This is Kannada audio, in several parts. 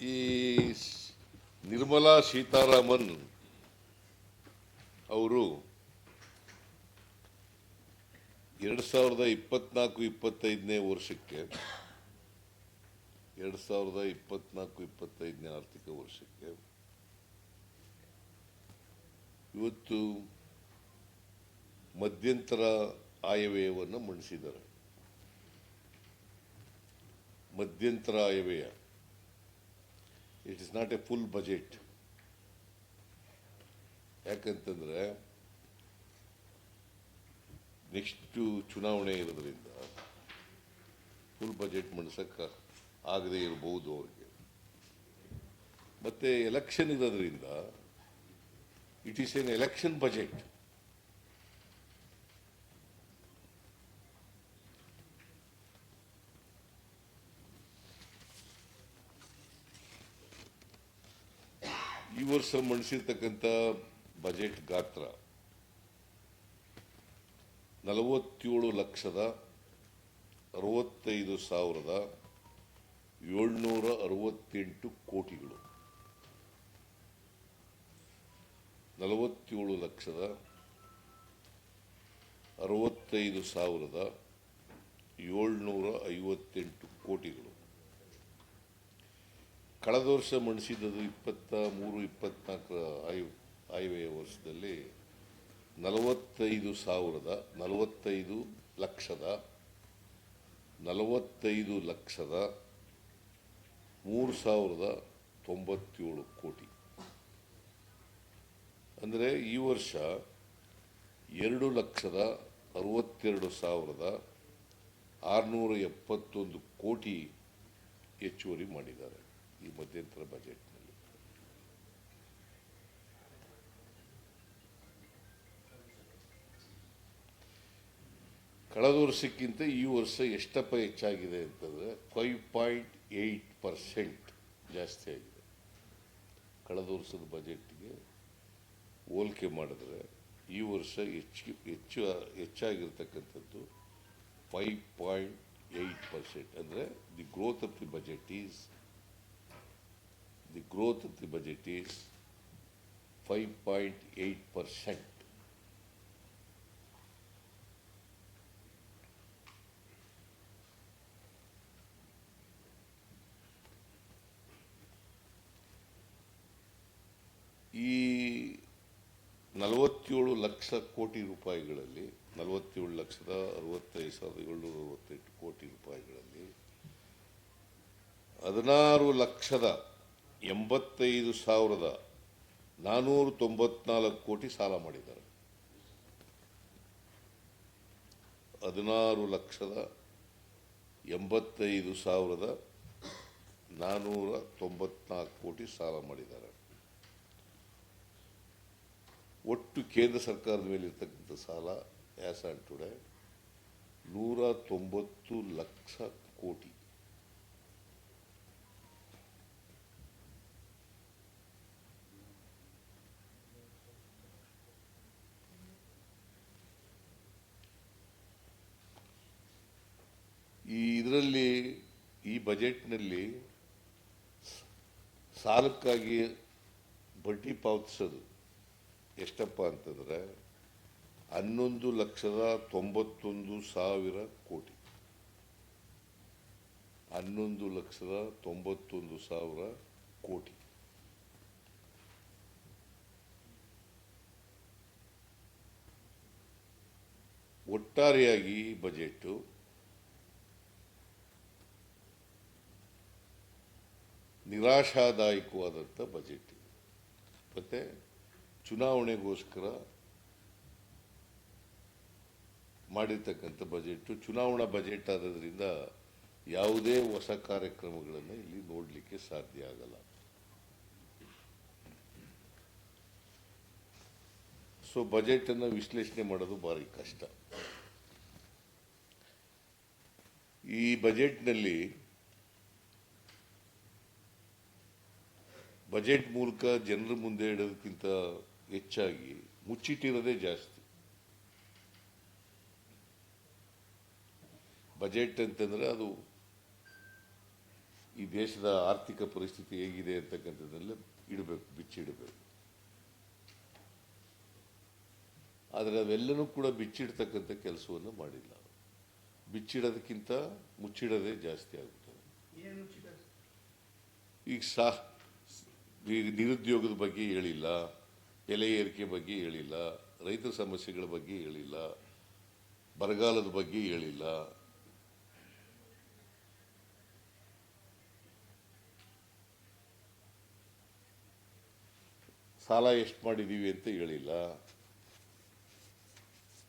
ಈ ನಿರ್ಮಲಾ ಸೀತಾರಾಮನ್ ಅವರು ಎರಡು ಸಾವಿರದ ಇಪ್ಪತ್ನಾಲ್ಕು, ಇಪ್ಪತ್ತೈದನೇ ವರ್ಷಕ್ಕೆ, ಎರಡು ಸಾವಿರದ ಇಪ್ಪತ್ನಾಲ್ಕು, ಇಪ್ಪತ್ತೈದನೇ ಆರ್ಥಿಕ ವರ್ಷಕ್ಕೆ ಇವತ್ತು ಮಧ್ಯಂತರ ಆಯವ್ಯಯವನ್ನು ಮಂಡಿಸಿದ್ದಾರೆ. ಮಧ್ಯಂತರ ಆಯವ್ಯಯ. It is not a full budget ಯಾಕಂತಂದ್ರೆ ನೆಕ್ಸ್ಟ್ ಚುನಾವಣೆ ಇರೋದ್ರಿಂದ ಫುಲ್ ಬಜೆಟ್ ಮಂಡಿಸಕ್ಕೆ ಆಗದೆ ಇರಬಹುದು ಅವ್ರಿಗೆ. ಮತ್ತೆ ಎಲೆಕ್ಷನ್ ಇರೋದ್ರಿಂದ it is an election budget ಈ ವರ್ಷ ಮಂಡಿಸಿರ್ತಕ್ಕಂಥ ಬಜೆಟ್ ಗಾತ್ರ ನಲವತ್ತೇಳು ಲಕ್ಷದ ಅರವತ್ತೈದು ಸಾವಿರದ ಏಳ್ನೂರ ಅರವತ್ತೆಂಟು ಕೋಟಿಗಳು. ನಲವತ್ತೇಳು ಲಕ್ಷದ ಅರವತ್ತೈದು ಸಾವಿರದ ಏಳ್ನೂರ ಐವತ್ತೆಂಟು ಕೋಟಿಗಳು. ಕಳೆದ ವರ್ಷ ಮಂಡಿಸಿದ್ದು ಇಪ್ಪತ್ತ ಮೂರು, ಇಪ್ಪತ್ನಾಲ್ಕರ ಆಯು ಆಯವ್ಯಯ ವರ್ಷದಲ್ಲಿ ನಲವತ್ತೈದು ಸಾವಿರದ ನಲವತ್ತೈದು ಲಕ್ಷದ ನಲವತ್ತೈದು ಲಕ್ಷದ ಮೂರು ಸಾವಿರದ ತೊಂಬತ್ತೇಳು ಕೋಟಿ. ಅಂದರೆ ಈ ವರ್ಷ ಎರಡು ಲಕ್ಷದ ಅರವತ್ತೆರಡು ಸಾವಿರದ ಆರುನೂರ ಎಪ್ಪತ್ತೊಂದು ಕೋಟಿ ಹೆಚ್ಚುವರಿ ಮಾಡಿದ್ದಾರೆ. ಈ ಮಧ್ಯಂತರ ಬಜೆಟ್ನಲ್ಲಿ ಕಳೆದ ವರ್ಷಕ್ಕಿಂತ ಈ ವರ್ಷ ಎಷ್ಟಪ್ಪ ಹೆಚ್ಚಾಗಿದೆ ಅಂತಂದರೆ ಫೈವ್ ಪಾಯಿಂಟ್ ಏಯ್ಟ್ ಪರ್ಸೆಂಟ್ ಜಾಸ್ತಿ ಆಗಿದೆ. ಕಳೆದ ವರ್ಷದ ಬಜೆಟ್ಗೆ ಹೋಲಿಕೆ ಮಾಡಿದ್ರೆ ಈ ವರ್ಷ ಹೆಚ್ಚು ಹೆಚ್ಚು, ಹೆಚ್ಚಾಗಿರ್ತಕ್ಕಂಥದ್ದು ಫೈವ್ ಪಾಯಿಂಟ್ ಏಯ್ಟ್ ಪರ್ಸೆಂಟ್ ಅಂದರೆ the growth of the budget is of the budget is five point eight percent ಈ ನಲವತ್ತೇಳು ಲಕ್ಷ ಕೋಟಿ ರೂಪಾಯಿಗಳಲ್ಲಿ, ನಲವತ್ತೇಳು ಲಕ್ಷದ ಅರವತ್ತೈದು ಸಾವಿರದ ಏಳ್ನೂರ ಅರವತ್ತೆಂಟು ಕೋಟಿ ರೂಪಾಯಿಗಳಲ್ಲಿ, ಹದಿನಾರು ಲಕ್ಷದ ಎಂಬತ್ತೈದು ಸಾವಿರದ ನಾನ್ನೂರ ತೊಂಬತ್ನಾಲ್ಕು ಕೋಟಿ ಸಾಲ ಮಾಡಿದ್ದಾರೆ. ಹದಿನಾರು ಲಕ್ಷದ ಎಂಬತ್ತೈದು ಸಾವಿರದ ನಾನ್ನೂರ ತೊಂಬತ್ನಾಲ್ಕು ಕೋಟಿ ಸಾಲ ಮಾಡಿದ್ದಾರೆ. ಒಟ್ಟು ಕೇಂದ್ರ ಸರ್ಕಾರದ ಮೇಲೆ ಇರ್ತಕ್ಕಂಥ ಸಾಲ ಆ್ಯಸ್ ಆ್ಯಂಡ್ ಟುಡೇ ನೂರ ತೊಂಬತ್ತು ಲಕ್ಷ ಕೋಟಿ ಈ ಇದರಲ್ಲಿ ಈ ಬಜೆಟ್ನಲ್ಲಿ ಸಾಲಕ್ಕಾಗಿ ಬಡ್ಡಿ ಪಾವತಿಸೋದು ಎಷ್ಟಪ್ಪ ಅಂತಂದರೆ ಹನ್ನೊಂದು ಲಕ್ಷದ ತೊಂಬತ್ತೊಂದು ಸಾವಿರ ಕೋಟಿ. ಹನ್ನೊಂದು ಲಕ್ಷದ ತೊಂಬತ್ತೊಂದು ಸಾವಿರ ಕೋಟಿ. ಒಟ್ಟಾರೆಯಾಗಿ ಬಜೆಟ್ಟು ಬಜೆಟು ನಿರಾಶಾದಾಯಕವಾದಂಥ ಬಜೆಟ್ ಮತ್ತೆ ಚುನಾವಣೆಗೋಸ್ಕರ ಮಾಡಿರ್ತಕ್ಕಂಥ ಬಜೆಟ್ಟು ಚುನಾವಣಾ ಬಜೆಟ್ ಆದ್ದರಿಂದ ಯಾವುದೇ ಹೊಸ ಕಾರ್ಯಕ್ರಮಗಳನ್ನು ಇಲ್ಲಿ ನೋಡಲಿಕ್ಕೆ ಸಾಧ್ಯ ಆಗಲ್ಲ. ಸೊ ಬಜೆಟನ್ನು ವಿಶ್ಲೇಷಣೆ ಮಾಡೋದು ಭಾರಿ ಕಷ್ಟ. ಈ ಬಜೆಟ್ನಲ್ಲಿ ಬಜೆಟ್ ಮೂಲಕ ಜನರ ಮುಂದೆ ಇಡೋದಕ್ಕಿಂತ ಹೆಚ್ಚಾಗಿ ಮುಚ್ಚಿಟ್ಟಿರೋದೇ ಜಾಸ್ತಿ. ಬಜೆಟ್ ಅಂತಂದರೆ ಅದು ಈ ದೇಶದ ಆರ್ಥಿಕ ಪರಿಸ್ಥಿತಿ ಹೇಗಿದೆ ಅಂತಕ್ಕಂಥದ್ದೆಲ್ಲ ಇಡಬೇಕು ಬಿಚ್ಚಿಡಬೇಕು. ಆದರೆ ಅವೆಲ್ಲನೂ ಕೂಡ ಬಿಚ್ಚಿಡ್ತಕ್ಕಂಥ ಕೆಲಸವನ್ನು ಮಾಡಿಲ್ಲ. ಬಿಚ್ಚಿಡೋದಕ್ಕಿಂತ ಮುಚ್ಚಿಡೋದೇ ಜಾಸ್ತಿ ಆಗುತ್ತದೆ. ಈಗ ಸಾ ನಿರುದ್ಯೋಗದ ಬಗ್ಗೆ ಹೇಳಿಲ್ಲ ಬೆಲೆ ಏರಿಕೆ ಬಗ್ಗೆ ಹೇಳಿಲ್ಲ, ರೈತರ ಸಮಸ್ಯೆಗಳ ಬಗ್ಗೆ ಹೇಳಿಲ್ಲ, ಬರಗಾಲದ ಬಗ್ಗೆ ಹೇಳಿಲ್ಲ. ಸಾಲ ಎಷ್ಟು ಮಾಡಿದ್ದೀವಿ ಅಂತ ಹೇಳಿಲ್ಲ.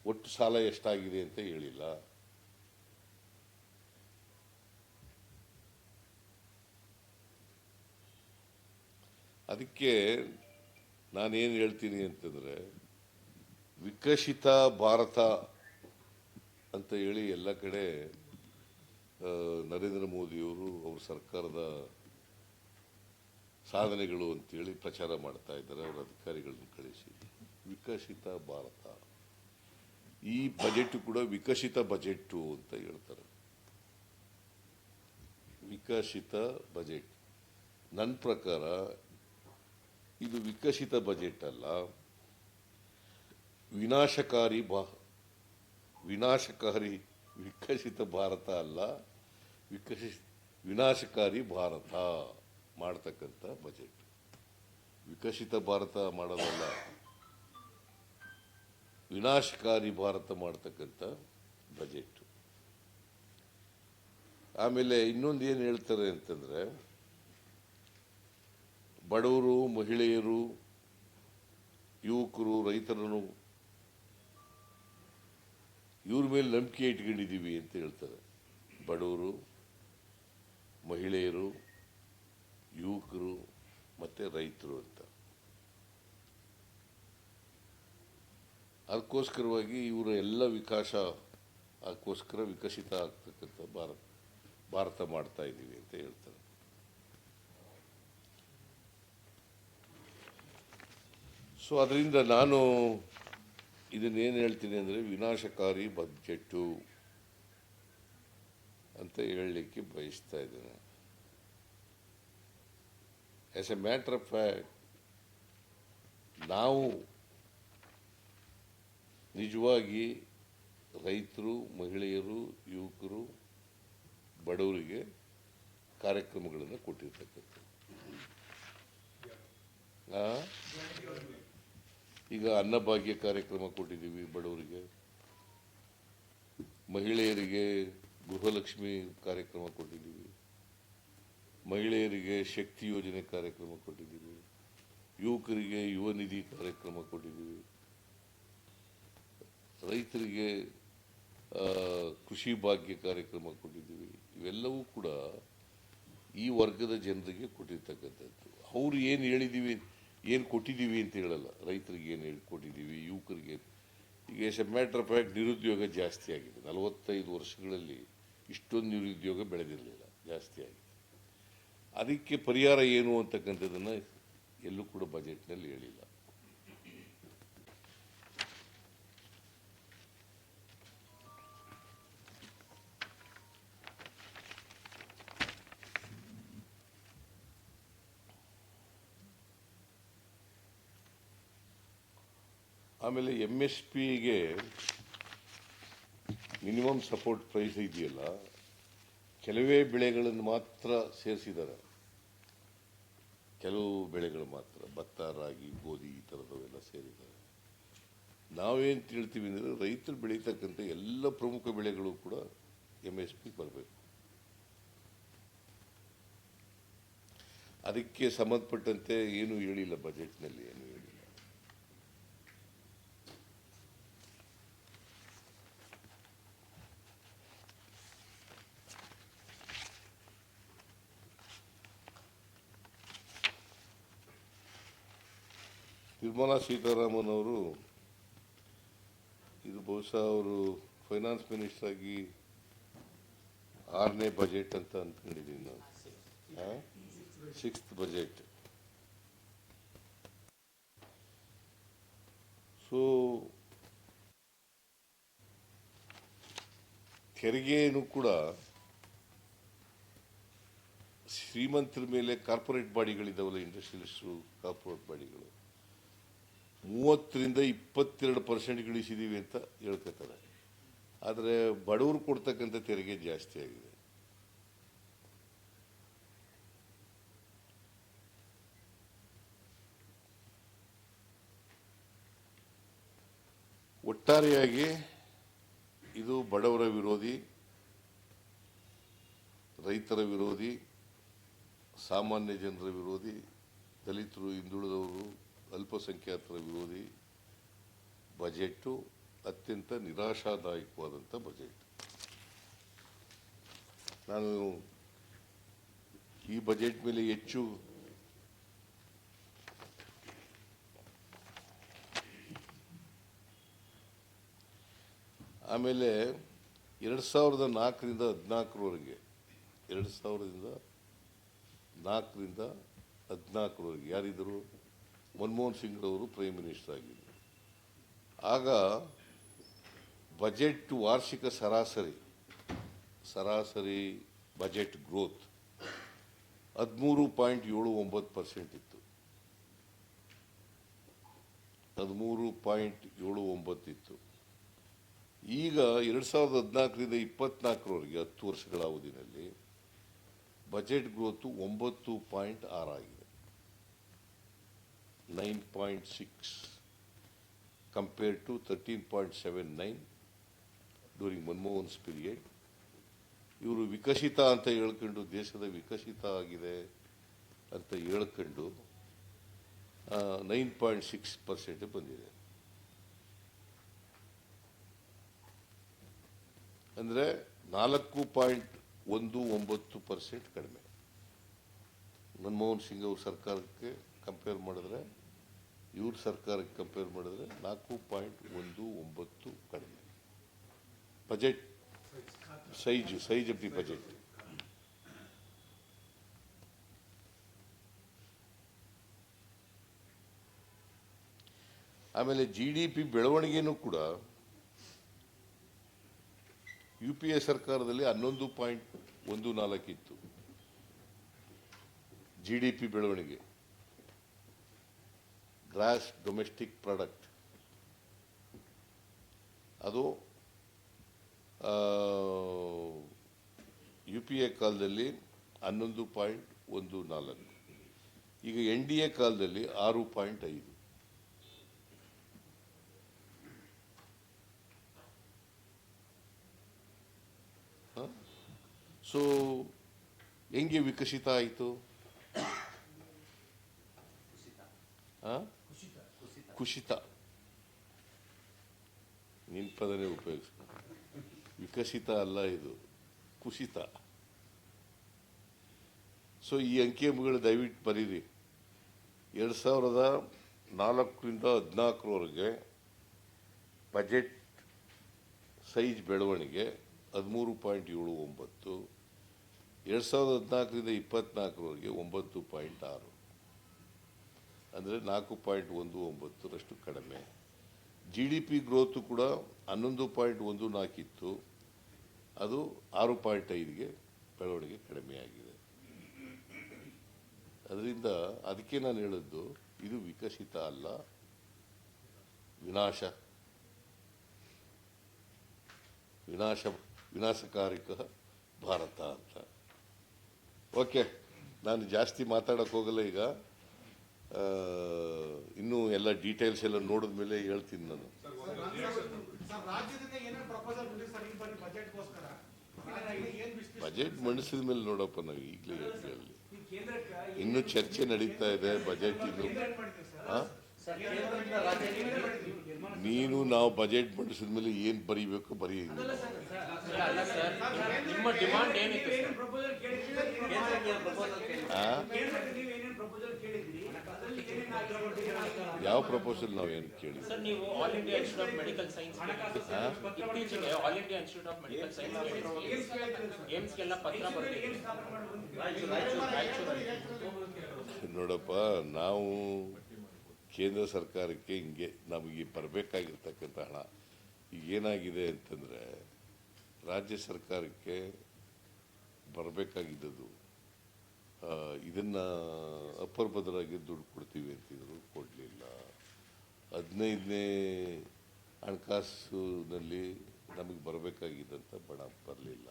ಒಟ್ಟು ಸಾಲ ಎಷ್ಟಾಗಿದೆ ಅಂತ ಹೇಳಿಲ್ಲ. ಅದಕ್ಕೆ ನಾನೇನು ಹೇಳ್ತೀನಿ ಅಂತಂದರೆ, ವಿಕಸಿತ ಭಾರತ ಅಂತ ಹೇಳಿ ಎಲ್ಲ ಕಡೆ ನರೇಂದ್ರ ಮೋದಿಯವರು ಅವ್ರ ಸರ್ಕಾರದ ಸಾಧನೆಗಳು ಅಂತೇಳಿ ಪ್ರಚಾರ ಮಾಡ್ತಾ ಇದ್ದಾರೆ, ಅವರ ಅಧಿಕಾರಿಗಳನ್ನು ಕಳಿಸಿ. ವಿಕಸಿತ ಭಾರತ. ಈ ಬಜೆಟ್ ಕೂಡ ವಿಕಸಿತ ಬಜೆಟ್ಟು ಅಂತ ಹೇಳ್ತಾರೆ. ವಿಕಸಿತ ಬಜೆಟ್. ನನ್ನ ಪ್ರಕಾರ ಇದು ವಿಕಸಿತ ಬಜೆಟ್ ಅಲ್ಲ. ವಿನಾಶಕಾರಿ ಬಾ, ವಿನಾಶಕಾರಿ ವಿಕಸಿತ ಭಾರತ ಅಲ್ಲ, ವಿಕಸಿ, ವಿನಾಶಕಾರಿ ಭಾರತ ಮಾಡ್ತಕ್ಕಂಥ ಬಜೆಟ್. ವಿಕಸಿತ ಭಾರತ ಮಾಡೋದಲ್ಲ. ವಿನಾಶಕಾರಿ ಭಾರತ ಮಾಡ್ತಕ್ಕಂಥ ಬಜೆಟ್. ಆಮೇಲೆ ಇನ್ನೊಂದು ಏನು ಹೇಳ್ತಾರೆ ಅಂತಂದ್ರೆ ಬಡವರು, ಮಹಿಳೆಯರು, ಯುವಕರು, ರೈತರನ್ನು ಇವ್ರ ಮೇಲೆ ನಂಬಿಕೆ ಇಟ್ಕೊಂಡಿದ್ದೀವಿ ಅಂತ ಹೇಳ್ತಾರೆ. ಬಡವರು, ಮಹಿಳೆಯರು, ಯುವಕರು ಮತ್ತು ರೈತರು ಅಂತ. ಅದಕ್ಕೋಸ್ಕರವಾಗಿ ಇವರ ಎಲ್ಲ ವಿಕಾಸ ಅದಕ್ಕೋಸ್ಕರ ವಿಕಸಿತ ಆಗ್ತಕ್ಕಂಥ ಭಾರತ ಭಾರತ ಮಾಡ್ತಾ ಇದ್ದೀವಿ ಅಂತ ಹೇಳ್ತಾರೆ. ಸೊ ಅದರಿಂದ ನಾನು ಇದನ್ನೇನು ಹೇಳ್ತೀನಿ ಅಂದರೆ ವಿನಾಶಕಾರಿ ಬಜೆಟ್ಟು ಅಂತ ಹೇಳಲಿಕ್ಕೆ ಬಯಸ್ತಾ ಇದ್ದೇನೆ as a matter of fact ನಾವು ನಿಜವಾಗಿ ರೈತರು, ಮಹಿಳೆಯರು, ಯುವಕರು, ಬಡವರಿಗೆ ಕಾರ್ಯಕ್ರಮಗಳನ್ನು ಕೊಟ್ಟಿರ್ತಕ್ಕಂಥ? ಈಗ ಅನ್ನಭಾಗ್ಯ ಕಾರ್ಯಕ್ರಮ ಕೊಟ್ಟಿದ್ದೀವಿ ಬಡವರಿಗೆ. ಮಹಿಳೆಯರಿಗೆ ಗೃಹಲಕ್ಷ್ಮಿ ಕಾರ್ಯಕ್ರಮ ಕೊಟ್ಟಿದ್ದೀವಿ. ಮಹಿಳೆಯರಿಗೆ ಶಕ್ತಿ ಯೋಜನೆ ಕಾರ್ಯಕ್ರಮ ಕೊಟ್ಟಿದ್ದೀವಿ. ಯುವಕರಿಗೆ ಯುವ ನಿಧಿ ಕಾರ್ಯಕ್ರಮ ಕೊಟ್ಟಿದ್ದೀವಿ. ರೈತರಿಗೆ ಕೃಷಿ ಭಾಗ್ಯ ಕಾರ್ಯಕ್ರಮ ಕೊಟ್ಟಿದ್ದೀವಿ. ಇವೆಲ್ಲವೂ ಕೂಡ ಈ ವರ್ಗದ ಜನರಿಗೆ ಕೊಟ್ಟಿರ್ತಕ್ಕಂಥದ್ದು. ಅವ್ರು ಏನು ಹೇಳಿದ್ದೀವಿ ಏನು ಕೊಟ್ಟಿದ್ದೀವಿ ಅಂತ ಹೇಳಲ್ಲ. ರೈತರಿಗೆ ಏನು ಹೇಳಿ ಕೊಟ್ಟಿದ್ದೀವಿ, ಯುವಕರಿಗೆ ಈಗ as a matter of fact ನಿರುದ್ಯೋಗ ಜಾಸ್ತಿ ಆಗಿದೆ. ನಲವತ್ತೈದು ವರ್ಷಗಳಲ್ಲಿ ಇಷ್ಟೊಂದು ನಿರುದ್ಯೋಗ ಬೆಳೆದಿರಲಿಲ್ಲ, ಜಾಸ್ತಿ ಆಗಿದೆ. ಅದಕ್ಕೆ ಪರಿಹಾರ ಏನು ಅಂತಕ್ಕಂಥದ್ದನ್ನು ಎಲ್ಲೂ ಕೂಡ ಬಜೆಟ್ನಲ್ಲಿ ಹೇಳಿಲ್ಲ. ಆಮೇಲೆ ಎಂ ಎಸ್ ಪಿಗೆ ಮಿನಿಮಮ್ ಸಪೋರ್ಟ್ ಪ್ರೈಸ್ ಇದೆಯಲ್ಲ, ಕೆಲವೇ ಬೆಳೆಗಳನ್ನು ಮಾತ್ರ ಸೇರಿಸಿದ್ದಾರೆ. ಕೆಲವು ಬೆಳೆಗಳು ಮಾತ್ರ, ಭತ್ತ, ರಾಗಿ, ಗೋಧಿ ಈ ಥರದವೆಲ್ಲ ಸೇರಿದ್ದಾರೆ. ನಾವೇನು ತಿಳ್ತೀವಿ ಅಂದರೆ ರೈತರು ಬೆಳೀತಕ್ಕಂಥ ಎಲ್ಲ ಪ್ರಮುಖ ಬೆಳೆಗಳು ಕೂಡ ಎಂ ಎಸ್ ಪಿ ಬರಬೇಕು. ಅದಕ್ಕೆ ಸಂಬಂಧಪಟ್ಟಂತೆ ಏನೂ ಹೇಳಿಲ್ಲ ಬಜೆಟ್ನಲ್ಲಿ ಏನು ಹೇಳಿಲ್ಲ ನಿರ್ಮಲಾ ಸೀತಾರಾಮನ್ ಅವರು ಇದು ಬಹುಶಃ ಅವರು ಫೈನಾನ್ಸ್ ಮಿನಿಸ್ಟರ್ ಆಗಿ ಆರನೇ ಬಜೆಟ್ ಅಂತ ಅಂದ್ಕೊಂಡಿದ್ದೀನಿ ನಾನು. ಸಿಕ್ಸ್ತ್ ಬಜೆಟ್ ಸೊ ತೆರಿಗೆಯನ್ನು ಕೂಡ ಶ್ರೀಮಂತರ ಮೇಲೆ ಕಾರ್ಪೊರೇಟ್ ಬಾಡಿಗಳಿದ್ದಾವಲ್ಲ ಇಂಡಸ್ಟ್ರಿಯಲಿಸ್ಟು ಕಾರ್ಪೊರೇಟ್ ಬಾಡಿಗಳು. ಮೂವತ್ತರಿಂದ ಇಪ್ಪತ್ತೆರಡು ಪರ್ಸೆಂಟ್ ಗಳಿಸಿದೀವಿ ಅಂತ ಹೇಳ್ಕೊತಾರೆ. ಆದರೆ ಬಡವರು ಕೊಡ್ತಕ್ಕಂಥ ತೆರಿಗೆ ಜಾಸ್ತಿ ಆಗಿದೆ. ಒಟ್ಟಾರೆಯಾಗಿ ಇದು ಬಡವರ ವಿರೋಧಿ, ರೈತರ ವಿರೋಧಿ, ಸಾಮಾನ್ಯ ಜನರ ವಿರೋಧಿ, ದಲಿತರು ಹಿಂದುಳಿದವರು ಅಲ್ಪಸಂಖ್ಯಾತರ ವಿರೋಧಿ ಬಜೆಟ್ಟು ಅತ್ಯಂತ ನಿರಾಶಾದಾಯಕವಾದಂಥ ಬಜೆಟ್. ನಾನು ಈ ಬಜೆಟ್ ಮೇಲೆ ಹೆಚ್ಚು ಆಮೇಲೆ ಎರಡು ಸಾವಿರದ ನಾಲ್ಕರಿಂದ ಹದಿನಾಲ್ಕರವರೆಗೆ, ಎರಡು ಸಾವಿರದಿಂದ ನಾಲ್ಕರಿಂದ ಹದಿನಾಲ್ಕರವರೆಗೆ ಯಾರಿದ್ದರು? ಮನಮೋಹನ್ ಸಿಂಗ್ರವರು ಪ್ರೈಮ್ ಮಿನಿಸ್ಟರ್ ಆಗಿದ್ದರು. ಆಗ ಬಜೆಟ್ ವಾರ್ಷಿಕ ಸರಾಸರಿ ಸರಾಸರಿ ಬಜೆಟ್ ಗ್ರೋತ್ ಹದಿಮೂರು ಪಾಯಿಂಟ್ ಏಳು ಒಂಬತ್ತು ಪರ್ಸೆಂಟ್ ಇತ್ತು. ಹದಿಮೂರು ಪಾಯಿಂಟ್ ಏಳು ಒಂಬತ್ತು ಇತ್ತು. ಈಗ ಎರಡು ಸಾವಿರದ ಹದಿನಾಲ್ಕರಿಂದ ಇಪ್ಪತ್ನಾಲ್ಕರವರೆಗೆ ಹತ್ತು ವರ್ಷಗಳ ಅವಧಿನಲ್ಲಿ ಬಜೆಟ್ ಗ್ರೋತು ಒಂಬತ್ತು point ಆರಾಗಿದೆ nine point six compare to thirteen point seven nine during Manmohan's period ಇವರು ವಿಕಸಿತ ಅಂತ ಹೇಳ್ಕೊಂಡು ದೇಶದ ವಿಕಸಿತ ಆಗಿದೆ ಅಂತ ಹೇಳ್ಕೊಂಡು ನೈನ್ ಪಾಯಿಂಟ್ ಸಿಕ್ಸ್ ಪರ್ಸೆಂಟ್ ಬಂದಿದೆ. ಅಂದರೆ ನಾಲ್ಕು ಪಾಯಿಂಟ್ ಒಂದು ಒಂಬತ್ತು ಪರ್ಸೆಂಟ್ ಕಡಿಮೆ. ಮನಮೋಹನ್ ಸಿಂಗ್ ಅವ್ರ ಸರ್ಕಾರಕ್ಕೆ ಕಂಪೇರ್ ಮಾಡಿದ್ರೆ, ಇವ್ರ ಸರ್ಕಾರಕ್ಕೆ ಕಂಪೇರ್ ಮಾಡಿದ್ರೆ ನಾಲ್ಕು ಪಾಯಿಂಟ್ ಒಂದು ಒಂಬತ್ತು ಕಡಿಮೆ. Budget size size of the budget ಆಮೇಲೆ ಜಿ ಡಿ ಪಿ ಬೆಳವಣಿಗೆನೂ ಕೂಡ ಯು ಪಿ ಎ ಸರ್ಕಾರದಲ್ಲಿ ಹನ್ನೊಂದು ಪಾಯಿಂಟ್ ಒಂದು ನಾಲ್ಕಿತ್ತು ಜಿ ಡಿ ಪಿ ಬೆಳವಣಿಗೆ. ಗ್ರಾಸ್ ಡೊಮೆಸ್ಟಿಕ್ ಪ್ರಾಡಕ್ಟ್ ಅದು ಯು ಪಿ ಎ ಕಾಲದಲ್ಲಿ ಹನ್ನೊಂದು ಪಾಯಿಂಟ್ ಒಂದು ನಾಲ್ಕು. ಈಗ ಎನ್ ಡಿ ಎ ಕಾಲದಲ್ಲಿ ಆರು ಪಾಯಿಂಟ್ ಐದು. ಸೊ ಹೆಂಗೆ ವಿಕಸಿತ ಆಯಿತು? ಕುಸಿತ ನಿನ್ ಪದನೇ ಉಪಯೋಗಿಸ. ವಿಕಸಿತ ಅಲ್ಲ ಇದು. ಕುಸಿತ ಸೊ ಈ ಅಂಕಿಅಂಶಗಳು ದಯವಿಟ್ಟು ಬರೀರಿ. ಎರಡು ಸಾವಿರದ ನಾಲ್ಕರಿಂದ ಹದಿನಾಲ್ಕರವರೆಗೆ ಬಜೆಟ್ ಸೈಜ್ ಬೆಳವಣಿಗೆ ಹದಿಮೂರು ಪಾಯಿಂಟ್ ಏಳು ಒಂಬತ್ತು, ಎರಡು ಸಾವಿರದ ಹದಿನಾಲ್ಕರಿಂದ ಇಪ್ಪತ್ನಾಲ್ಕರವರೆಗೆ ಒಂಬತ್ತು ಪಾಯಿಂಟ್ ಆರು. ಅಂದರೆ ನಾಲ್ಕು ಪಾಯಿಂಟ್ ಒಂದು ಒಂಬತ್ತರಷ್ಟು ಕಡಿಮೆ. ಜಿ ಡಿ ಪಿ ಗ್ರೋತು ಕೂಡ ಹನ್ನೊಂದು ಪಾಯಿಂಟ್ ಒಂದು ನಾಲ್ಕಿತ್ತು ಅದು ಆರು ಪಾಯಿಂಟ್ ಐದಿಗೆ ಬೆಳವಣಿಗೆ ಕಡಿಮೆಯಾಗಿದೆ. ಅದರಿಂದ ಅದಕ್ಕೆ ನಾನು ಹೇಳಿದ್ದು ಇದು ವಿಕಸಿತ ಅಲ್ಲ ವಿನಾಶ. ವಿನಾಶ ವಿನಾಶಕಾರಿಕ ಭಾರತ ಅಂತ. ಓಕೆ ನಾನು ಜಾಸ್ತಿ ಮಾತಾಡೋಕ್ಕೋಗಲ್ಲ ಈಗ. ಆ, ಇನ್ನೂ ಎಲ್ಲ ಡೀಟೇಲ್ಸ್ ಎಲ್ಲ ನೋಡಿದ ಮೇಲೆ ಹೇಳ್ತೀನಿ ನಾನು. ಸರ್ ರಾಜ್ಯದಿಂದ ಏನೇನು ಪ್ರಪೋಸಲ್ ಬಂದಿದೆ ಸರ್ ಈ ಬಾರಿ ಬಜೆಟ್ಗೋಸ್ಕರ ಬಜೆಟ್ ಮಂಡಿಸಿದ ಮೇಲೆ ನೋಡಪ್ಪ ನಾವು ಈಗಲೇ ಹೇಳಿ ಇನ್ನೂ ಚರ್ಚೆ ನಡೀತಾ ಇದೆ ಬಜೆಟ್ ಆ? ನೀನು ನಾವು ಬಜೆಟ್ ಮಂಡಿಸಿದ ಮೇಲೆ ಏನು ಬರೀಬೇಕು ಬರೀ ಅಲ್ಲ ಸರ್ ಪ್ರಪೋಸಲ್ ನಾವು ಏನು ಯಾವ ಕೇಳಿ ಸರ್ ನೀವು all India institute of medical science ಇತ್ತೀಚೆಗೆ all India institute of medical science ಏಮ್ಸ್ಗೆಲ್ಲ ಪತ್ರ ರಾಯಚೂರಲ್ಲಿ ನೋಡಪ್ಪ ನಾವು ಕೇಂದ್ರ ಸರ್ಕಾರಕ್ಕೆ ಹಿಂಗೆ ನಮಗೆ ಬರಬೇಕಾಗಿರ್ತಕ್ಕಂಥ ಹಣ. ಈಗ ಏನಾಗಿದೆ ಅಂತಂದರೆ ರಾಜ್ಯ ಸರ್ಕಾರಕ್ಕೆ ಬರಬೇಕಾಗಿದ್ದದು ಇದನ್ನ ಅಪ್ಪರ್ ಬದಲಾಗಿ ದುಡ್ಡು ಕೊಡ್ತೀವಿ ಅಂತಿದ್ರು, ಕೊಡಲಿಲ್ಲ. ಹದಿನೈದನೇ ಹಣಕಾಸಿನಲ್ಲಿ ನಮಗೆ ಬರಬೇಕಾಗಿದ್ದಂಥ ಬಣ ಬರಲಿಲ್ಲ.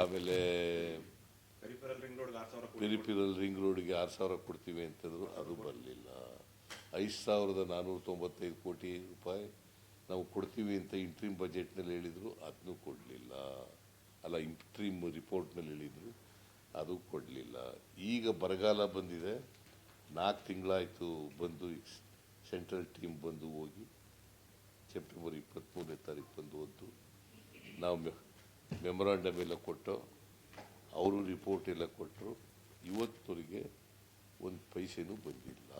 ಆಮೇಲೆ ಪೆರಿಪಿರಲ್ ರಿಂಗ್ ರೋಡ್ಗೆ ಆರು ಸಾವಿರ ಕೊಡ್ತೀವಿ ಅಂತಂದ್ರು, ಅದು ಬರಲಿಲ್ಲ. ಐದು ಸಾವಿರದ ನಾನ್ನೂರ ತೊಂಬತ್ತೈದು ಕೋಟಿ ರೂಪಾಯಿ ನಾವು ಕೊಡ್ತೀವಿ ಅಂತ ಇಂಟ್ರೀಮ್ ಬಜೆಟ್ನಲ್ಲಿ ಹೇಳಿದರು ಅದನ್ನೂ ಕೊಡಲಿಲ್ಲ. ಅಲ್ಲ ಇಂಟ್ರೀಮ್ ರಿಪೋರ್ಟ್ನಲ್ಲಿ ಹೇಳಿದರು. ಅದು ಕೊಡಲಿಲ್ಲ. ಈಗ ಬರಗಾಲ ಬಂದಿದೆ. ನಾಲ್ಕು ತಿಂಗಳಾಯಿತು ಬಂದು ಸೆಂಟ್ರಲ್ ಟೀಮ್ ಬಂದು ಹೋಗಿ ಸೆಪ್ಟೆಂಬರ್ ಇಪ್ಪತ್ತ್ಮೂರನೇ ತಾರೀಕು ಬಂದು ಹೋದ್ದು. ನಾವು ಮೆಮೊರಾಂಡಮ್ ಎಲ್ಲ ಕೊಟ್ಟು, ಅವರು ರಿಪೋರ್ಟ್ ಎಲ್ಲ ಕೊಟ್ಟರು. ಇವತ್ತವರೆಗೆ ಒಂದು ಪೈಸೆನೂ ಬಂದಿಲ್ಲ.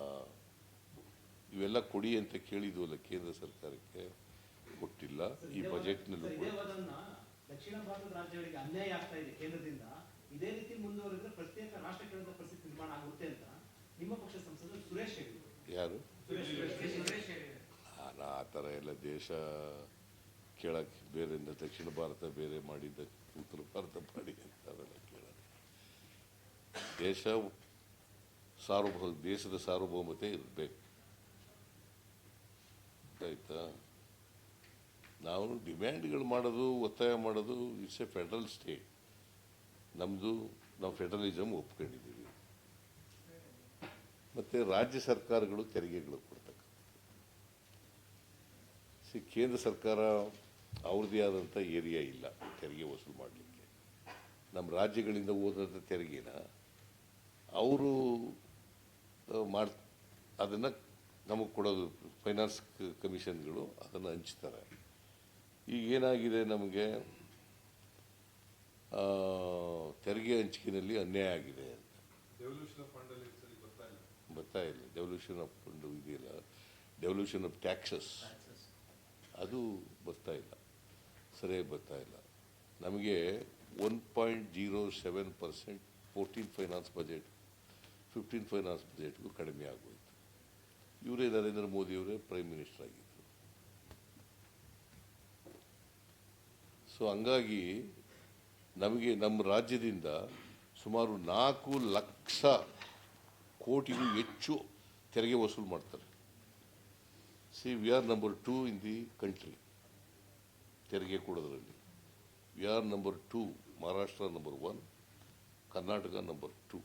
ಇವೆಲ್ಲ ಕೊಡಿ ಅಂತ ಕೇಳಿದ್ವಲ್ಲ ಕೇಂದ್ರ ಸರ್ಕಾರಕ್ಕೆ? ಕೊಟ್ಟಿಲ್ಲ. ಈ ಬಜೆಟ್ನಲ್ಲೂ ಕೂಡ ಇದೆ ರೀತಿ ಮುಂದುವರೆದ್ರೆ ಪ್ರತ್ಯೇಕ ರಾಷ್ಟ್ರ ಕೇಳಿದ ಪರಿಸ್ಥಿತಿ ನಿರ್ಮಾಣ ಆಗುತ್ತೆ ಅಂತ ನಿಮ್ಮ ಪಕ್ಷದ ಸಂಸದ ಸುರೇಶ್ ಹೇಳಿದರು ಯಾರು? ಸುರೇಶ್ ಸುರೇಶ್ ಹೇಳಿದ್ದಾರೆ. ಆ ಥರ ಎಲ್ಲ ದೇಶ ಕೇಳಕ್ಕೆ ಬೇರೆ ದಕ್ಷಿಣ ಭಾರತ ಬೇರೆ ಮಾಡಿದ್ದ ಉತ್ತರ ಭಾರತ ಮಾಡಿ ಅಂತ ಅವೆಲ್ಲ ಕೇಳೋದು. ದೇಶ ಸಾರ್ವಭೌಮ ದೇಶದ ಸಾರ್ವಭೌಮತೆ ಇರಬೇಕು. ಆಯ್ತಾ? ನಾವು ಡಿಮ್ಯಾಂಡ್ಗಳು ಮಾಡೋದು ಒತ್ತಾಯ ಮಾಡೋದು ಇಟ್ಸ್ ಎ ಫೆಡರಲ್ ಸ್ಟೇಟ್. ನಮ್ಮದು ನಾವು ಫೆಡರಲಿಸಮ್ ಒಪ್ಕೊಂಡಿದ್ದೀವಿ. ಮತ್ತು ರಾಜ್ಯ ಸರ್ಕಾರಗಳು ತೆರಿಗೆಗಳು ಕೊಡ್ತಕ್ಕ ಸಿ, ಕೇಂದ್ರ ಸರ್ಕಾರ ಅವ್ರದ್ದೇ ಆದಂಥ ಏರಿಯಾ ಇಲ್ಲ ತೆರಿಗೆ ವಸೂಲು ಮಾಡಲಿಕ್ಕೆ. ನಮ್ಮ ರಾಜ್ಯಗಳಿಂದ ಹೋದಂಥ ತೆರಿಗೆನ? ಅವರು ಮಾಡ್, ಅದನ್ನು ನಮಗೆ ಕೊಡೋದು ಫೈನಾನ್ಸ್ ಕಮಿಷನ್ಗಳು ಅದನ್ನು ಹಂಚ್ತಾರೆ. ಈಗ ಏನಾಗಿದೆ ನಮಗೆ? ತೆರಿಗೆ ಹಂಚಿಕೆಯಲ್ಲಿ ಅನ್ಯಾಯ ಆಗಿದೆ ಅಂತ. ಬರ್ತಾ ಇಲ್ಲ. ಡೆವಲ್ಯೂಷನ್ ಆಫ್ ಫಂಡು ಇದೆಯಲ್ಲ? ಡೆವಲ್ಯೂಷನ್ ಆಫ್ ಟ್ಯಾಕ್ಸಸ್ ಅದು ಬರ್ತಾ ಇಲ್ಲ. ಸರಿಯಾಗಿ ಬರ್ತಾ ಇಲ್ಲ. ನಮಗೆ one point zero seven percent fourteen finance budget fifteen finance ಬಜೆಟ್ಗೂ ಕಡಿಮೆ ಆಗೋಯಿತು. ಇವರೇ ನರೇಂದ್ರ ಮೋದಿಯವರೇ ಪ್ರೈಮ್ ಮಿನಿಸ್ಟರ್ ಆಗಿದ್ದರು ಸೊ ಹಂಗಾಗಿ ನಮಗೆ ನಮ್ಮ ರಾಜ್ಯದಿಂದ ಸುಮಾರು ನಾಲ್ಕು ಲಕ್ಷ ಕೋಟಿಗೂ ಹೆಚ್ಚು ತೆರಿಗೆ ವಸೂಲು ಮಾಡ್ತಾರೆ C V R number two in the country ತೆರಿಗೆ ಕೊಡೋದರಲ್ಲಿ V R number two Maharashtra number one Karnataka number two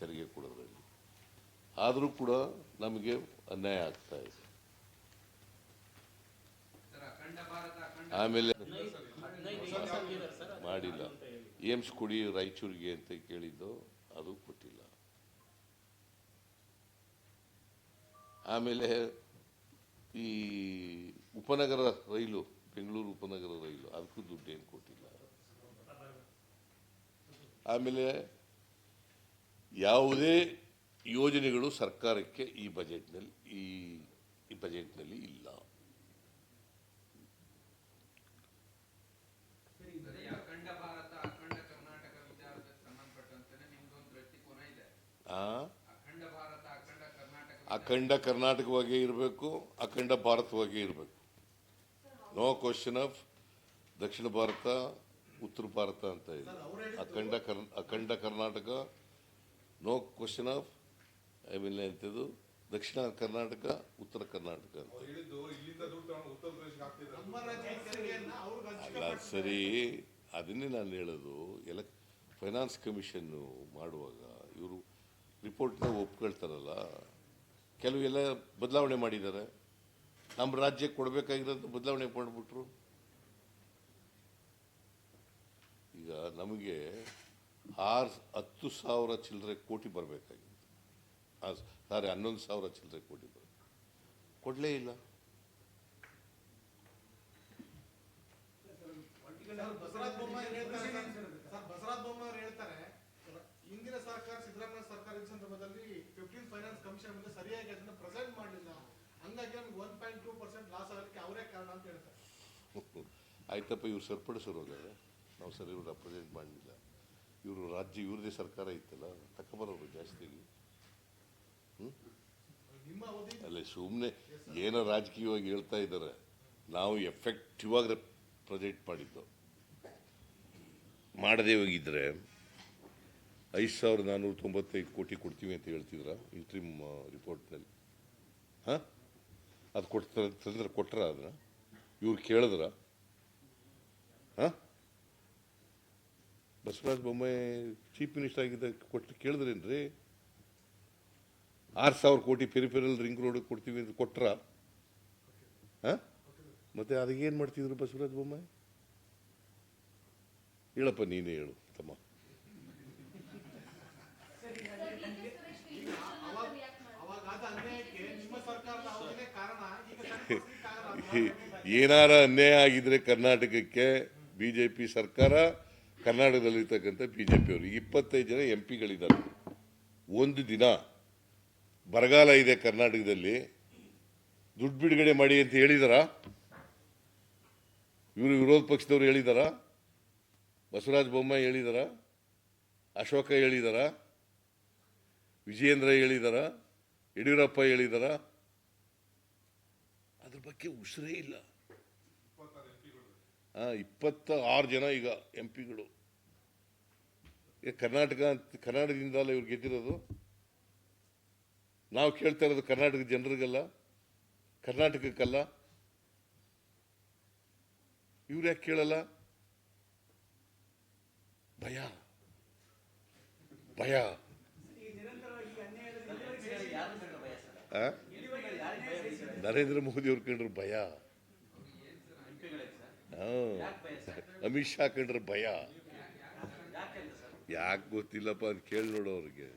ತೆರಿಗೆ ಕೊಡೋದರಲ್ಲಿ ಆದರೂ ಕೂಡ ನಮಗೆ ಅನ್ಯಾಯ ಆಗ್ತಾ ಇದೆ ಆಮೇಲೆ ಮಾಡಿಲ್ಲ. ಏಮ್ಸ್ ಕೊಡಿ ರಾಯಚೂರಿಗೆ ಅಂತ ಕೇಳಿದ್ದು, ಅದು ಕೊಟ್ಟಿಲ್ಲ. ಆಮೇಲೆ ಈ ಉಪನಗರ ರೈಲು, ಬೆಂಗಳೂರು ಉಪನಗರ ರೈಲು, ಅದಕ್ಕೂ ದುಡ್ಡು ಕೊಟ್ಟಿಲ್ಲ. ಆಮೇಲೆ ಯಾವುದೇ ಯೋಜನೆಗಳು ಸರ್ಕಾರಕ್ಕೆ ಈ ಬಜೆಟ್ನಲ್ಲಿ, ಈ ಈ ಬಜೆಟ್ನಲ್ಲಿ ಇಲ್ಲ ಸರಿ, ಅಖಂಡ ಭಾರತ ಅಖಂಡ ಕರ್ನಾಟಕ ವಿಚಾರಕ್ಕೆ ಸಂಬಂಧಪಟ್ಟಂತೆ ನಿಮ್ದೊಂದು ದೃಷ್ಟಿಕೋನ ಇದೆ ಆ ಅಖಂಡ ಕರ್ನಾಟಕವಾಗಿ ಅಖಂಡ ಕರ್ನಾಟಕ ಅಖಂಡ ಕರ್ನಾಟಕವಾಗೇ ಇರಬೇಕು ಅಖಂಡ ಭಾರತವಾಗಿ ಇರಬೇಕು. ನೋ ಕ್ವಶನ್ ಆಫ್ ದಕ್ಷಿಣ ಭಾರತ ಉತ್ತರ ಭಾರತ ಅಂತ ಇದೆ ಅಖಂಡ ಕರ್ ಅಖಂಡ Karnataka no question of I mean ಎಂತದು? ದಕ್ಷಿಣ ಕರ್ನಾಟಕ ಉತ್ತರ ಕರ್ನಾಟಕ ಅಂತ. ಅಲ್ಲ ಸರಿ. ಅದನ್ನೇ ನಾನು ಹೇಳೋದು. ಎಲೆಕ್ ಫೈನಾನ್ಸ್ ಕಮಿಷನ್ನು ಮಾಡುವಾಗ ಇವರು ರಿಪೋರ್ಟ್ನ ಒಪ್ಕೊಳ್ತಾರಲ್ಲ ಕೆಲವು ಎಲ್ಲ ಬದಲಾವಣೆ ಮಾಡಿದ್ದಾರೆ ನಮ್ಮ ರಾಜ್ಯಕ್ಕೆ ಕೊಡಬೇಕಾಗಿರೋದು ಬದಲಾವಣೆ ಮಾಡಿಬಿಟ್ರು ಈಗ ನಮಗೆ ಆರು ಹತ್ತು ಸಾವಿರ ಚಿಲ್ಲರೆ ಕೋಟಿ ಬರಬೇಕಾಗಿತ್ತು ಸಾರಿ ಹನ್ನೊಂದು ಸಾವಿರ ಚಿಲ್ಲರೆ ಕೋಟಿ ಬರ ಕೊಡಲೇ ಇಲ್ಲ ಬೊಮ್ಮಾಯಿ ಹೇಳ್ತಾರೆ ಸರ್, ಸರ್ ಬಸವರಾಜ ಬೊಮ್ಮಾಯಿ ಅವರು ಹೇಳ್ತಾರೆ ಹಿಂದಿನ ಸರ್ಕಾರ ಸಿದ್ದರಾಮಯ್ಯ ಸರ್ಕಾರ ಇದ್ದ ಸಂದರ್ಭದಲ್ಲಿ ಫಿಫ್ಟೀನ್ ಫೈನಾನ್ಸ್ ಕಮಿಷನ್ ಮುಂದೆ ಸರಿಯಾಗಿ ಅದನ್ನ ಪ್ರೆಸೆಂಟ್ ಮಾಡಲಿಲ್ಲ ಹಂಗಾಗಿ ನಮ್ಗೆ one point two percent loss ಆಗಲಿಕ್ಕೆ ಅವರೇ ಕಾರಣ ಅಂತ ಹೇಳ್ತಾರೆ ಆಯ್ತಪ್ಪ, ಇವ್ರು ಸರಿಪಡಿಸೋರು ನಾವು ಸರಿ ರೆಪ್ರೆಸೆಂಟ್ ಮಾಡಲಿಲ್ಲ. ಇವರು ರಾಜ್ಯ ಇವ್ರದೇ ಸರ್ಕಾರ ಇತ್ತಲ್ಲ ತಕೊಂಬರೋರು ಜಾಸ್ತಿ ಹ್ಞೂ ಅಲ್ಲೇ ಸುಮ್ಮನೆ ಏನೋ ರಾಜಕೀಯವಾಗಿ ಹೇಳ್ತಾ ಇದ್ದಾರೆ. ನಾವು ಎಫೆಕ್ಟಿವ್ ಆಗಿ ಪ್ರೊಜೆಕ್ಟ್ ಮಾಡಿದ್ದು. ಮಾಡದೇ ಹೋಗಿದ್ರೆ ಐದು ಸಾವಿರದ ನಾನ್ನೂರ ತೊಂಬತ್ತೈದು ಕೋಟಿ ಕೊಡ್ತೀವಿ ಅಂತ ಹೇಳ್ತಿದ್ರ ಇಂಟ್ರಿಮ್ ರಿಪೋರ್ಟ್ನಲ್ಲಿ ಹಾಂ? ಅದು ಕೊಡ್ತಾರೆ ತಂದ್ರೆ ಕೊಟ್ರ ಅದನ್ನ ಇವ್ರು ಕೇಳಿದ್ರ ಹಾಂ? ಬಸವರಾಜ ಬೊಮ್ಮಾಯಿ ಚೀಫ್ ಮಿನಿಸ್ಟರ್ ಆಗಿದ್ದ ಕೊಟ್ಟು ಕೇಳಿದ್ರೇನ್ರಿ? ಆರು ಸಾವಿರ ಕೋಟಿ ಪೆರಿಫೆರಲ್ ರಿಂಗ್ ರೋಡ್ ಕೊಡ್ತೀವಿ ಅಂತ ಕೊಟ್ರ? ಹಾಂ? ಮತ್ತೆ ಅದಕ್ಕೇನು ಮಾಡ್ತಿದ್ರು ಬಸವರಾಜ ಬೊಮ್ಮಾಯಿ? ಹೇಳಪ್ಪ ನೀನೇ ಹೇಳು ತಮ್ಮ. ಏನಾರ ಅನ್ಯಾಯ ಆಗಿದ್ರೆ ಕರ್ನಾಟಕಕ್ಕೆ ಬಿಜೆಪಿ ಸರ್ಕಾರ ಕರ್ನಾಟಕದಲ್ಲಿರ್ತಕ್ಕಂಥ ಜೆ ಅವರು. ಇಪ್ಪತ್ತೈದು ಜನ ಎಂ ಪಿಗಳಿದ್ದಾರೆ. ಒಂದು ದಿನ ಬರಗಾಲ ಇದೆ ಕರ್ನಾಟಕದಲ್ಲಿ. ದುಡ್ಡು ಬಿಡುಗಡೆ ಮಾಡಿ ಅಂತ ಹೇಳಿದಾರ. ಇವರು ವಿರೋಧ ಪಕ್ಷದವರು ಹೇಳಿದಾರ. ಬಸವರಾಜ ಬೊಮ್ಮಾಯಿ ಹೇಳಿದಾರ. ಅಶೋಕ ಹೇಳಿದಾರ. ವಿಜಯೇಂದ್ರ ಹೇಳಿದಾರ. ಯಡಿಯೂರಪ್ಪ ಹೇಳಿದಾರ. ಅದ್ರ ಬಗ್ಗೆ ಉಸಿರೇ ಇಲ್ಲ. ಇಪ್ಪತ್ತ ಆರು ಜನ ಈಗ ಎಂ ಪಿಗಳು. ಕರ್ನಾಟಕ ಅಂತ- ಕರ್ನಾಟಕದಿಂದಲ್ಲ ಇವ್ರು ಗೆದ್ದಿರೋದು. ನಾವು ಕೇಳ್ತಾ ಇರೋದು ಕರ್ನಾಟಕದ ಜನರಿಗಲ್ಲ, ಕರ್ನಾಟಕಕ್ಕಲ್ಲ. ಇವ್ರು ಯಾಕೆ ಕೇಳಲ್ಲ? ಭಯ. ಭಯ? ನರೇಂದ್ರ ಮೋದಿ ಅವ್ರು ಕೇಳಿದ್ರು ಭಯ. ಅಮಿತ್ ಶಾ ಕಂಡ್ರೆ ಭಯ. ಯಾಕೆ ಗೊತ್ತಿಲ್ಲಪ್ಪ ಅಂತ ಕೇಳಿ ನೋಡು ಅವ್ರಿಗೆ.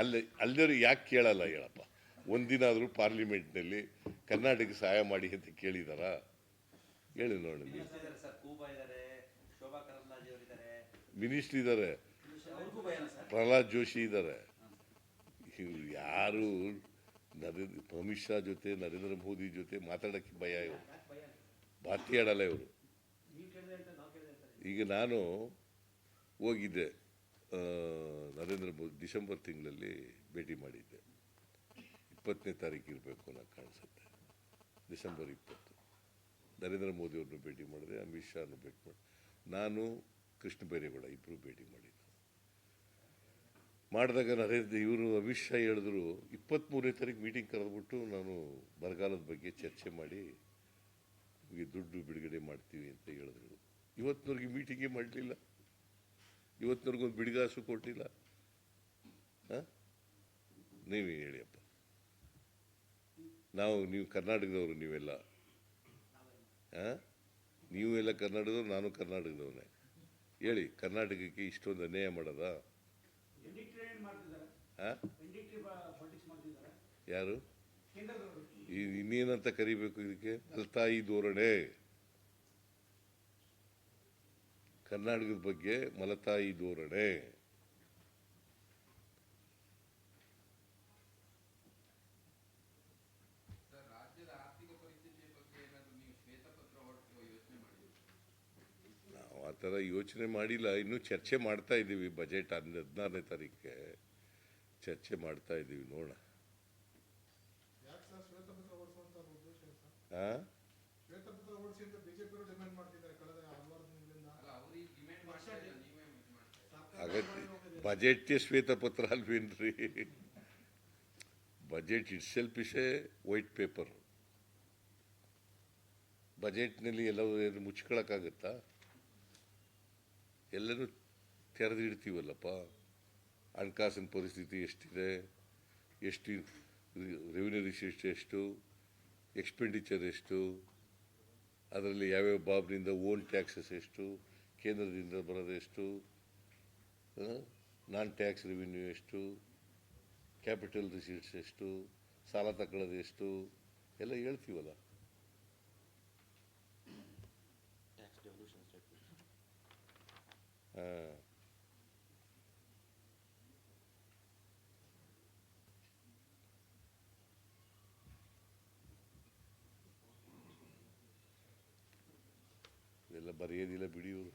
ಅಲ್ಲಿ ಅಲ್ಲಿರು ಯಾಕೆ ಕೇಳಲ್ಲ ಹೇಳಪ್ಪ. ಒಂದಿನ ಆದರೂ ಪಾರ್ಲಿಮೆಂಟ್ನಲ್ಲಿ ಕರ್ನಾಟಕ ಸಹಾಯ ಮಾಡಿ ಅಂತ ಕೇಳಿದಾರ? ಹೇಳಿ ನೋಡಿ ಮಿನಿಸ್ಟ್ರ್ ಇದ್ದಾರೆ ಪ್ರಹ್ಲಾದ್ ಜೋಶಿ ಇದ್ದಾರೆ ಇವ್ರು ಯಾರು? ನರೇಂದ್ರ, ಅಮಿತ್ ಶಾ ಜೊತೆ, ನರೇಂದ್ರ ಮೋದಿ ಜೊತೆ ಮಾತಾಡೋಕ್ಕೆ ಭಯ ಇವರು. ಮಾತಾಡಲ್ಲ ಇವರು ಈಗ ನಾನು ಹೋಗಿದ್ದೆ ನರೇಂದ್ರ ಮೋದಿ ಡಿಸೆಂಬರ್ ತಿಂಗಳಲ್ಲಿ ಭೇಟಿ ಮಾಡಿದ್ದೆ. ಇಪ್ಪತ್ತನೇ ತಾರೀಕು ಇರಬೇಕು ಅನ್ನೋ ಕಾಣಿಸುತ್ತೆ, ಡಿಸೆಂಬರ್ ಇಪ್ಪತ್ತು. ನರೇಂದ್ರ ಮೋದಿ ಅವ್ರನ್ನ ಭೇಟಿ ಮಾಡಿದೆ ಅಮಿತ್ ಶಾನು ಭೇಟಿ ಮಾಡಿ, ನಾನು, ಕೃಷ್ಣ ಬೈರೇಗೌಡ ಇಬ್ಬರು ಭೇಟಿ ಮಾಡಿದ್ದು. ಮಾಡಿದಾಗ ನರೇಂದ್ರ, ಇವರು ಅಮಿತ್ ಶಾ ಹೇಳಿದ್ರು ಇಪ್ಪತ್ತ್ಮೂರನೇ ತಾರೀಕು ಮೀಟಿಂಗ್ ಕರೆದ್ಬಿಟ್ಟು ನಾನು ಬರಗಾಲದ ಬಗ್ಗೆ ಚರ್ಚೆ ಮಾಡಿ ನಿಮಗೆ ದುಡ್ಡು ಬಿಡುಗಡೆ ಮಾಡ್ತೀವಿ ಅಂತ ಹೇಳಿದ್ರು. ಇವತ್ತಿನವ್ರಿಗೆ ಮೀಟಿಂಗೇ ಮಾಡಲಿಲ್ಲ. ಇವತ್ತಿನವ್ರಿಗೊಂದು ಬಿಡಿಗಾಸು ಕೊಟ್ಟಿಲ್ಲ ಹಾಂ? ನೀವೇ ಹೇಳಿಯಪ್ಪ ನಾವು ನೀವು ಕರ್ನಾಟಕದವರು ನೀವೆಲ್ಲ. ಹಾಂ? ನೀವು ಎಲ್ಲ ಕರ್ನಾಟಕದವ್ರು ನಾನು ಕರ್ನಾಟಕದವನೇ. ಹೇಳಿ ಕರ್ನಾಟಕಕ್ಕೆ ಇಷ್ಟೊಂದು ಅನ್ಯಾಯ ಮಾಡೋದ? ಯಾರು? ಈ ಇನ್ನೇನಂತ ಕರಿಬೇಕು ಇದಕ್ಕೆ? ಮಲ್ತಾಯಿ ಧೋರಣೆ. ಕರ್ನಾಟಕದ ಬಗ್ಗೆ ಮಲತಾಯಿ ಧೋರಣೆ. ನಾವು ಆ ಥರ ಯೋಚನೆ ಮಾಡಿಲ್ಲ. ಇನ್ನೂ ಚರ್ಚೆ ಮಾಡ್ತಾ ಇದ್ದೀವಿ ಬಜೆಟ್ ಹನ್ನ ಹದಿನಾರನೇ ತಾರೀಕಿಗೆ ಚರ್ಚೆ ಮಾಡ್ತಾ ಇದ್ದೀವಿ ನೋಡೋಣ ಯಾಕೆ ಸರ್ ಶ್ವೇತಪತ್ರ ಹೊರಡಿಸುವಂತ ಉದ್ದೇಶ ಏನು ಸರ್ ಹಾಂ ಶ್ವೇತಪತ್ರ ಹೊರಡಿಸಿ ಅಂತ ಬಿಜೆಪಿ ಅವರು ಡಿಮ್ಯಾಂಡ್ ಮಾಡ್ತಿದ್ದಾರೆ ಕಳೆದ ಹಲವಾರು ದಿನಗಳಿಂದ ಅಲ್ಲ ಅವ್ರಿಗೆ ಡಿಮ್ಯಾಂಡ್ ಮಾಡ್ತಾ ಇಲ್ಲ ನೀವೇ ಇದು ಮಾಡ್ತಾ ಇದ್ದೀರಾ. ಸರ್ಕಾರ ಅಗತ್ಯ ಬಜೆಟ್ಗೆ ಶ್ವೇತಪತ್ರ ಅಲ್ವೇನ್ರಿ? Budget itself is a white paper ಬಜೆಟ್ನಲ್ಲಿ ಎಲ್ಲವೂ ಮುಚ್ಕೊಳಕ್ಕಾಗತ್ತಾ? ಎಲ್ಲರೂ ತೆರೆದಿಡ್ತೀವಲ್ಲಪ್ಪ ಹಣಕಾಸಿನ ಪರಿಸ್ಥಿತಿ ಎಷ್ಟಿದೆ? ಎಷ್ಟು ರೆವಿನ್ಯೂ ರಿಸಿಸ್ಟ್ ಎಷ್ಟು? ಎಕ್ಸ್ಪೆಂಡಿಚರ್ ಎಷ್ಟು? ಅದರಲ್ಲಿ ಯಾವ್ಯಾವ ಬಾಬ್ನಿಂದ ಓನ್ ಟ್ಯಾಕ್ಸಸ್ ಎಷ್ಟು? ಕೇಂದ್ರದಿಂದ ಬರೋದು ಎಷ್ಟು? ನಾನ್ ಟ್ಯಾಕ್ಸ್ ರೆವಿನ್ಯೂ ಎಷ್ಟು? ಕ್ಯಾಪಿಟಲ್ ರಿಸೀಟ್ಸ್ ಎಷ್ಟು? ಸಾಲ ತಗೊಳ್ಳೋದು ಎಷ್ಟು? ಎಲ್ಲ ಹೇಳ್ತೀವಲ್ಲ. ಹಾಂ ಇದೆಲ್ಲ ಬರೆಯೋದಿಲ್ಲ ಬಿಡಿಯವರು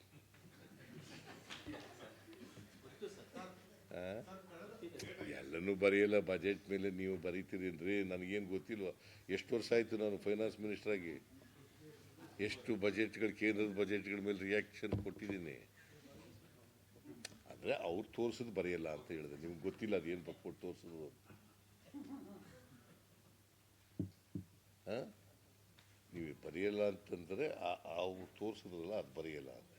ಎಲ್ಲನೂ ಬರೆಯಲ್ಲ ಬಜೆಟ್ ಮೇಲೆ ನೀವು ಬರೀತೀರೇನ್ರಿ? ನನಗೇನು ಗೊತ್ತಿಲ್ವ? ಎಷ್ಟು ವರ್ಷ ಆಯಿತು ನಾನು ಫೈನಾನ್ಸ್ ಮಿನಿಸ್ಟರ್ ಆಗಿ? ಎಷ್ಟು ಬಜೆಟ್ಗಳು ಕೇಂದ್ರದ ಬಜೆಟ್ಗಳ ಮೇಲೆ ರಿಯಾಕ್ಷನ್ ಕೊಟ್ಟಿದ್ದೀನಿ. ಅಂದರೆ ಅವ್ರು ತೋರಿಸೋದು ಬರೆಯಲ್ಲ ಅಂತ ಹೇಳಿದೆ. ನಿಮ್ಗೆ ಗೊತ್ತಿಲ್ಲ ಅದೇನು ಕೊಟ್ಟು ತೋರಿಸೋದು ಹಾಂ ನೀವು ಬರೆಯಲ್ಲ ಅಂತಂದರೆ ಅವ್ರು ತೋರಿಸಿದ್ರಲ್ಲ ಅದು ಬರೆಯಲ್ಲ ಅಂತ.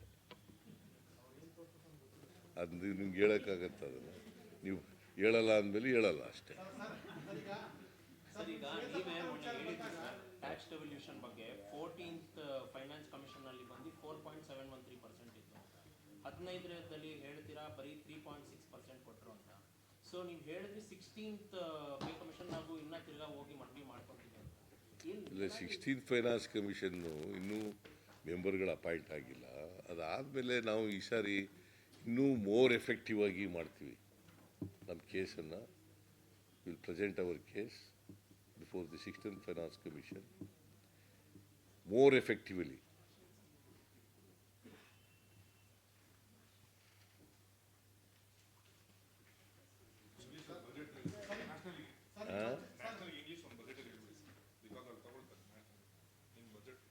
ಅದು ನಿಮ್ಗೆ ಹೇಳೋಕ್ಕಾಗತ್ತೆ ಅದನ್ನು? ನೀವು ಹೇಳಲ್ಲ ಅಂದಮೇಲೆ ಹೇಳಲ್ಲ ಅಷ್ಟೇ. ಟ್ಯಾಕ್ಸ್ ಡೆವಲ್ಯೂಷನ್ ಬಗ್ಗೆ ಫೈನಾನ್ಸ್ ಕಮಿಷನ್ ಅಲ್ಲಿ ಬಂದು four point seven one three percent ಇತ್ತು. ಹದಿನೈದರಲ್ಲಿ ಹೇಳ್ತೀರಾ, ಬರೀ ತ್ರೀ ಪಾಯಿಂಟ್ ಸಿಕ್ಸ್ ಪರ್ಸೆಂಟ್ ಕೊಟ್ಟರು ಅಂತ. ಸೊ ನೀವು ಹೇಳಿದ್ರಿ ಸಿಕ್ಸ್ಟೀನ್ತ್ ಪೇ ಕಮಿಷನ್ ನಾವು ಇನ್ನ ತಿರ್ಗಾ ಹೋಗಿ ಮನವಿ ಅಂತ ಇಲ್ಲ ಸಿಕ್ಸ್ಟೀನ್ ಫೈನಾನ್ಸ್ ಕಮಿಷನ್ನು ಇನ್ನೂ ಮೆಂಬರ್ಗಳು ಅಪಾಯಿಂಟ್ ಆಗಿಲ್ಲ. ಅದಾದಮೇಲೆ ನಾವು ಈ ಸಾರಿ ಇನ್ನೂ ಮೋರ್ ಎಫೆಕ್ಟಿವ್ ಆಗಿ ಮಾಡ್ತೀವಿ. ನಮ್ಮ ಕೇಸನ್ನು will present our case before the sixteen finance commission more effectively English budget national national English ಒಂದು ಬಜೆಟ್ ಹೇಳ್ಬಿಡಿ ಬಿಕಾಸ್ ಅವ್ರು ತಗೊಳ್ತಾರೆ ನ್ಯಾಷನಲ್ ಇನ್ ಬಜೆಟ್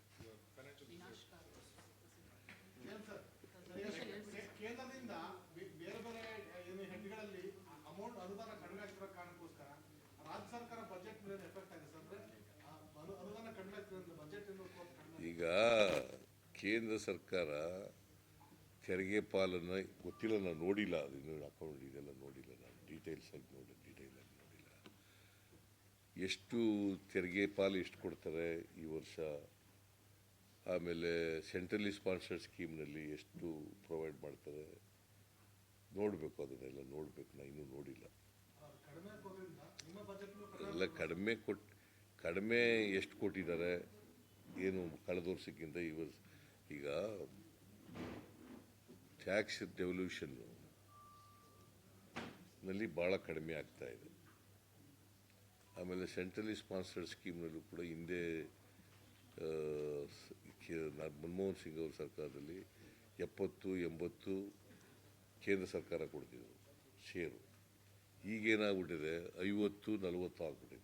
ಫೈನಾನ್ಷಿಯಲ್ ಏನ್ ಸರ್ ಕೇ- ಕೇಂದ್ರದಿಂದ ಬೆ- ಬೇರೆ ಬೇರೆ ಏನು ಹೆಡ್ಗಳಲ್ಲಿ ಅಮೌಂಟ್ ಅನುದಾನ ಕಡಿಮೆ ಆಗ್ತಿರೋ ಕಾರಣಕ್ಕೋಸ್ಕರ ರಾಜ್ಯ ಸರ್ಕಾರ ಬಜೆಟ್ ಮೇಲೆ ಎಫೆಕ್ಟ್ ಆಗಿದೆ ಸರ್ ಅಂದ್ರೆ ಆ ಅನು- ಅನುದಾನ ಕಡಿಮೆ ಆಗ್ತಿರೋದ್ರಿಂದ ಬಜೆಟ್ ಏನು ಕಡಿಮೆ ಈಗ ಕೇಂದ್ರ ಸರ್ಕಾರ ತೆರಿಗೆ ಪಾಲನ್ನು ಗೊತ್ತಿಲ್ಲ ನಾನು ನೋಡಿಲ್ಲ. ಅದು ಅಕೌಂಟ್ ಇದೆಲ್ಲ ನೋಡಿಲ್ಲ ನಾನು. ಡೀಟೇಲ್ಸ್ ಆಗಿ ನೋಡಿ ಡೀಟೇಲ್ ಆಗಿ ನೋಡಿಲ್ಲ. ಎಷ್ಟು ತೆರಿಗೆ ಪಾಲು ಎಷ್ಟು ಕೊಡ್ತಾರೆ ಈ ವರ್ಷ? ಆಮೇಲೆ ಸೆಂಟ್ರಲಿ ಸ್ಪಾನ್ಸರ್ಡ್ ಸ್ಕೀಮ್ನಲ್ಲಿ ಎಷ್ಟು ಪ್ರೊವೈಡ್ ಮಾಡ್ತಾರೆ? ನೋಡಬೇಕು ಅದನ್ನೆಲ್ಲ ನೋಡಬೇಕು. ನಾನು ಇನ್ನೂ ನೋಡಿಲ್ಲ. ಎಲ್ಲ ಕಡಿಮೆ ಕೊಟ್ಟು ಕಡಿಮೆ ಎಷ್ಟು ಕೊಟ್ಟಿದ್ದಾರೆ? ಏನು ಕಳೆದ ವರ್ಷಕ್ಕಿಂತ ಈ ವರ್ಷ ಈಗ ಟ್ಯಾಕ್ಸ್ ಡೆವಲ್ಯೂಷನ್ನು ನಲ್ಲಿ ಭಾಳ ಕಡಿಮೆ ಆಗ್ತಾ ಇದೆ. ಆಮೇಲೆ ಸೆಂಟ್ರಲಿ ಸ್ಪಾನ್ಸರ್ಡ್ ಸ್ಕೀಮ್ನಲ್ಲೂ ಕೂಡ ಹಿಂದೆ ಮನಮೋಹನ್ ಸಿಂಗ್ ಅವ್ರ ಸರ್ಕಾರದಲ್ಲಿ ಎಪ್ಪತ್ತು, ಎಂಬತ್ತು ಕೇಂದ್ರ ಸರ್ಕಾರ ಕೊಡ್ತಿದ್ರು ಶೇರು ಈಗೇನಾಗ್ಬಿಟ್ಟಿದೆ, ಐವತ್ತು, ನಲವತ್ತು ಆಗ್ಬಿಟ್ಟಿದೆ.